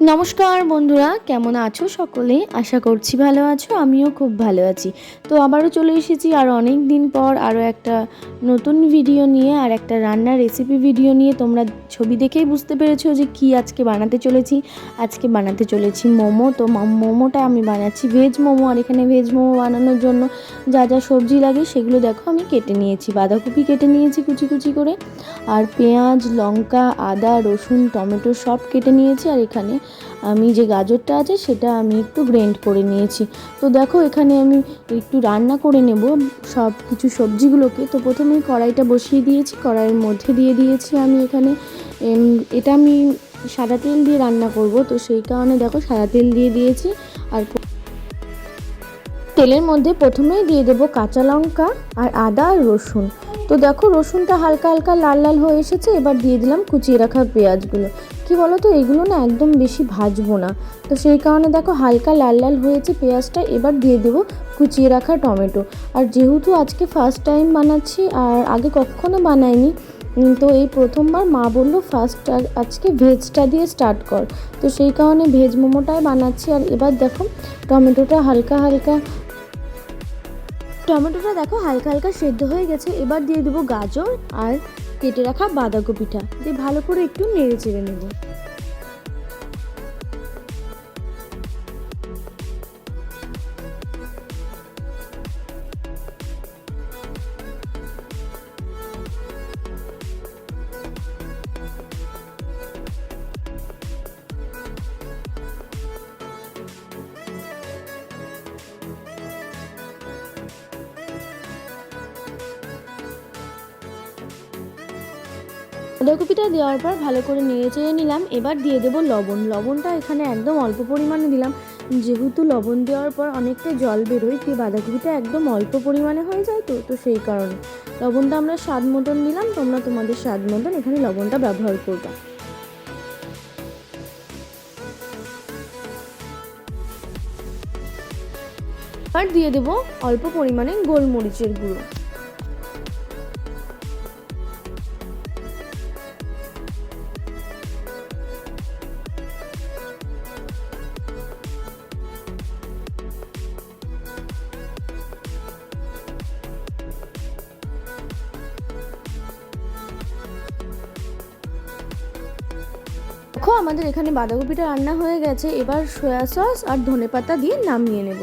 নমস্কার বন্ধুরা, কেমন আছো সকলে? আশা করছি ভালো আছো, আমিও খুব ভালো আছি। তো আবারও চলে এসেছি আর অনেক দিন পর আরও একটা নতুন ভিডিও নিয়ে আর একটা রান্নার রেসিপি ভিডিও নিয়ে। তোমরা ছবি দেখেই বুঝতে পেরেছ যে কি আজকে বানাতে চলেছি। আজকে বানাতে চলেছি মোমো। তো মোমোটা আমি বানাচ্ছি ভেজ মোমো আর এখানে ভেজ মোমো বানানোর জন্য যা যা সবজি লাগে সেগুলো দেখো আমি কেটে নিয়েছি। বাঁধাকপি কেটে নিয়েছি কুচি কুচি করে। আর পেঁয়াজ, লঙ্কা, আদা, রসুন, টমেটো সব কেটে নিয়েছি। আর এখানে আমি যে গাজরটা আছে সেটা আমি একটু গ্রেন্ড করে নিয়েছি। তো দেখো এখানে আমি একটু রান্না করে নেব সব কিছু সবজিগুলোকে। তো প্রথমেই কড়াইটা বসিয়ে দিয়েছি, কড়াইয়ের মধ্যে দিয়ে দিয়েছি আমি এখানে। এটা আমি সাদা তেল দিয়ে রান্না করব, তো সেই কারণে দেখো সাদা তেল দিয়ে দিয়েছি আর তেলের মধ্যে প্রথমেই দিয়ে দেবো কাঁচা লঙ্কা আর আদা আর রসুন। তো দেখো, রসুনটা হালকা হালকা লাল লাল হয়ে এসেছে, এবার দিয়ে দিলাম কুচিয়ে রাখা পেঁয়াজগুলো। কি বলো তো এগুলো না একদম বেশি ভাজবো না। তো সেই কারণে দেখো, হালকা লাল লাল হয়েছে পেঁয়াজটা, এবার দিয়ে দেবো কুচিয়ে রাখা টমেটো। আর যেহেতু আজকে ফার্স্ট টাইম বানাচ্ছি, আর আগে কখনো বানাইনি তো এই প্রথমবার মা বলল ফার্স্ট আজকে ভেজটা দিয়ে স্টার্ট কর। তো সেই কারণে ভেজ মোমোটাই বানাচ্ছি। আর এবার দেখো, টমেটোটা হালকা হালকা টমেটোটা দেখো হালকা হালকা সেদ্ধ হয়ে গেছে, এবার দিয়ে দেবো গাজর আর কেটে রাখা বাঁধাকপিটা। দিয়ে ভালো করে একটু নেড়ে চেড়ে নেব। বাঁধাকপিটা দেওয়ার পর ভালো করে নেড়ে চেড়ে নিলাম। এবার দিয়ে দেবো লবণ। লবণটা এখানে একদম অল্প পরিমাণে দিলাম। যেহেতু লবণ দেওয়ার পর অনেকটা জল বেরোয় কি বাঁধাকপিটা একদম অল্প পরিমাণে হয়ে যায় তো তো সেই কারণে। লবণটা আমরা স্বাদ মতন দিলাম, তোমরা তোমাদের স্বাদ মতন এখানে লবণটা ব্যবহার করবে। আর দিয়ে দেবো অল্প পরিমাণে গোলমরিচের গুঁড়ো। আমাদের এখানে বাঁধাকপিটা রান্না হয়ে গেছে। এবার সয়া সস আর ধনে পাতা দিয়ে নামিয়ে নেব।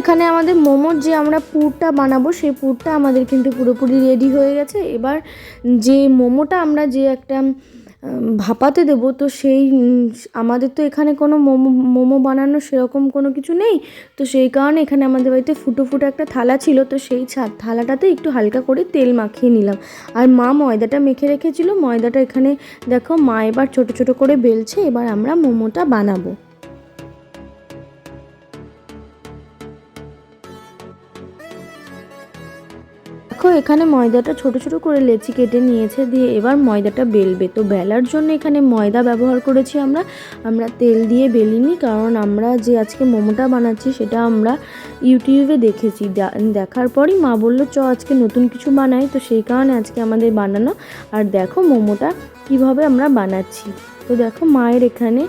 এখানে আমাদের মোমোর যে আমরা পুরটা বানাবো, সেই পুরটা আমাদের কিন্তু পুরোপুরি রেডি হয়ে গেছে। এবার যে মোমোটা আমরা যে একটা ভাপাতে দেবো, তো সেই আমাদের তো এখানে কোনো মোমো মোমো বানানো সেরকম কোনো কিছু নেই। তো সেই কারণে এখানে আমাদের বাড়িতে ফুটো ফুটো একটা থালা ছিল, তো সেই থালাটাতে একটু হালকা করে তেল মাখিয়ে নিলাম। আর মা ময়দাটা মেখে রেখেছিল। ময়দাটা এখানে দেখো, মা এবার ছোট ছোট করে বেলছে। এবার আমরা মোমোটা বানাবো। দেখো, এখানে ময়দাটা ছোট ছোট করে লেচি কেটে নিয়েছে দিয়ে এবার ময়দাটা বেলবে। তো বেলার জন্য এখানে ময়দা ব্যবহার করেছি আমরা। আমরা তেল দিয়ে বেলিনি, কারণ আমরা যে আজকে মোমোটা বানাচ্ছি সেটা আমরা ইউটিউবে দেখেছি। দেখার পরই মা বলল, চ, আজকে নতুন কিছু বানাই। তো সেই কারণে আজকে আমাদের বানানো। আর দেখো মোমোটা কীভাবে আমরা বানাচ্ছি। তো দেখো মায়ের এখানে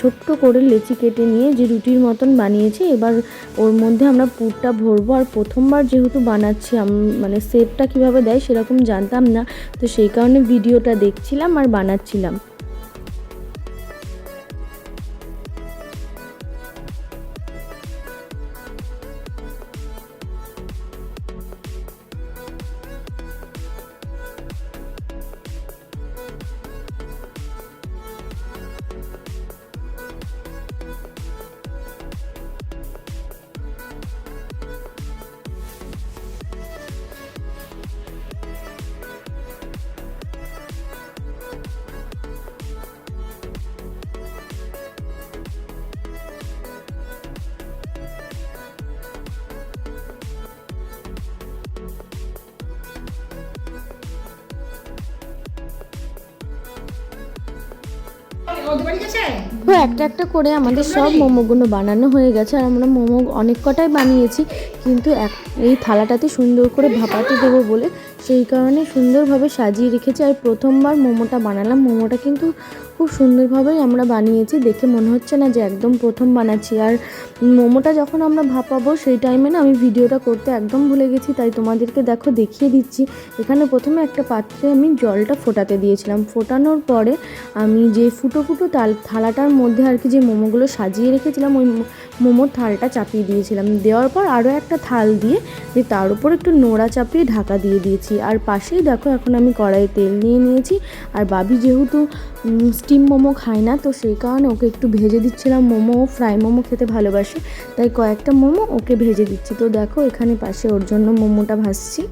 ছোট্ট করে লেচি কেটে নিয়ে যে রুটির মতন বানিয়েছি, এবার ওর মধ্যে আমরা পুরটা ভরবো। আর প্রথমবার যেহেতু বানাচ্ছি মানে সেপটা কীভাবে দেয় সেরকম জানতাম না, তো সেই কারণে ভিডিওটা দেখছিলাম আর বানাচ্ছিলাম। তো একটা একটা করে আমাদের সব মোমোগুলো বানানো হয়ে গেছে আর আমরা মোমো অনেক কটাই বানিয়েছি কিন্তু এক এই থালাটাতে সুন্দর করে ভাপাতে দেবো বলে সেই কারণে সুন্দরভাবে সাজিয়ে রেখেছি আর প্রথমবার মোমোটা বানালাম। মোমোটা কিন্তু খুব সুন্দরভাবেই আমরা বানিয়েছি। দেখে মনে হচ্ছে না যে একদম প্রথম বানাচ্ছি। আর মোমোটা যখন আমরা ভাপাবো সেই টাইমে না আমি ভিডিওটা করতে একদম ভুলে গেছি, তাই তোমাদেরকে দেখো দেখিয়ে দিচ্ছি। এখানে প্রথমে একটা পাত্রে আমি জলটা ফোটাতে দিয়েছিলাম। ফোটানোর পরে আমি যে ফুটো ফুটো তাল থালাটার মধ্যে আর কি যে মোমোগুলো সাজিয়ে রেখেছিলাম, ওই মোমোর থালটা চাপিয়ে দিয়েছিলাম। দেওয়ার পর আরও একটা থাল দিয়ে দিয়ে তার উপর একটু নোড়া চাপিয়ে ঢাকা দিয়ে দিয়েছি। আর পাশেই দেখো এখন আমি কড়াইয়ে তেল নিয়ে নিয়েছি। আর বাবি যেহেতু স্টিম মোমো খায় না, তো সেই কারণে ওকে একটু ভেজে দিচ্ছিলাম মোমো। ফ্রাই মোমো খেতে ভালোবাসে, তাই কয়েকটা মোমো ওকে ভেজে দিচ্ছি। তো দেখো এখানে পাশে ওর জন্য মোমোটা ভাজছি।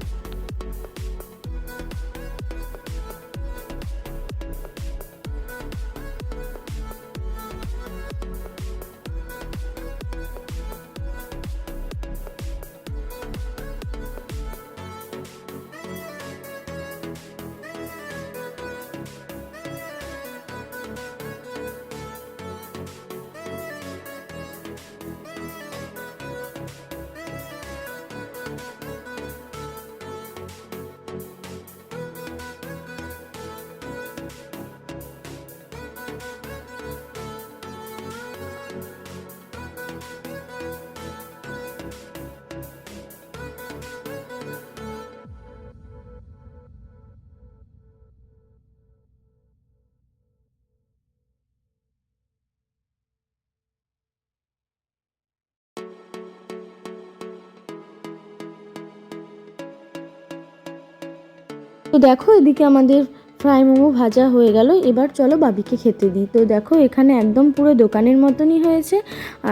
তো দেখো এদিকে আমাদের ফ্রাই মোমো ভাজা হয়ে গেল। এবার চলো বাবিকে খেতে দিই। তো দেখো, এখানে একদম পুরো দোকানের মতনই হয়েছে।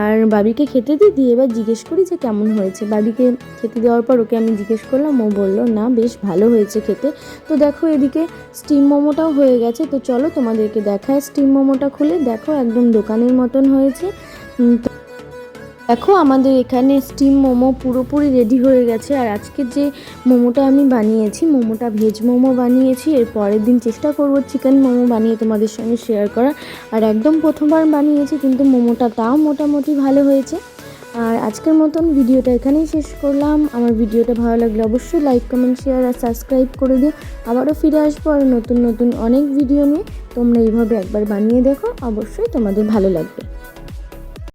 আর বাবিকে খেতে দিই, দিয়ে এবার জিজ্ঞেস করি যে কেমন হয়েছে। বাবিকে খেতে দেওয়ার পর ওকে আমি জিজ্ঞেস করলাম, ও বলল, না, বেশ ভালো হয়েছে খেতে। তো দেখো, এদিকে স্টিম মোমোটাও হয়ে গেছে। তো চলো তোমাদেরকে দেখায় স্টিম মোমোটা খুলে। দেখো, একদম দোকানের মতন হয়েছে। তো দেখো, আমাদের এখানে স্টিম মোমো পুরোপুরি রেডি হয়ে গেছে। আর আজকে যে মোমোটা আমি বানিয়েছি, মোমোটা ভেজ মোমো বানিয়েছি। এর পরের দিন চেষ্টা করব চিকেন মোমো বানিয়ে তোমাদের সঙ্গে শেয়ার করার। আর একদম প্রথমবার বানিয়েছি, কিন্তু মোমোটা তাও মোটামুটি ভালো হয়েছে। আর আজকের মতন ভিডিওটা এখানেই শেষ করলাম। আমার ভিডিওটা ভালো লাগলে অবশ্যই লাইক কমেন্ট শেয়ার আর সাবস্ক্রাইব করে দিও। আবারও ফিরে আসব আর নতুন নতুন অনেক ভিডিও নিয়ে। তোমরা এইভাবে একবার বানিয়ে দেখো, অবশ্যই তোমাদের ভালো লাগবে।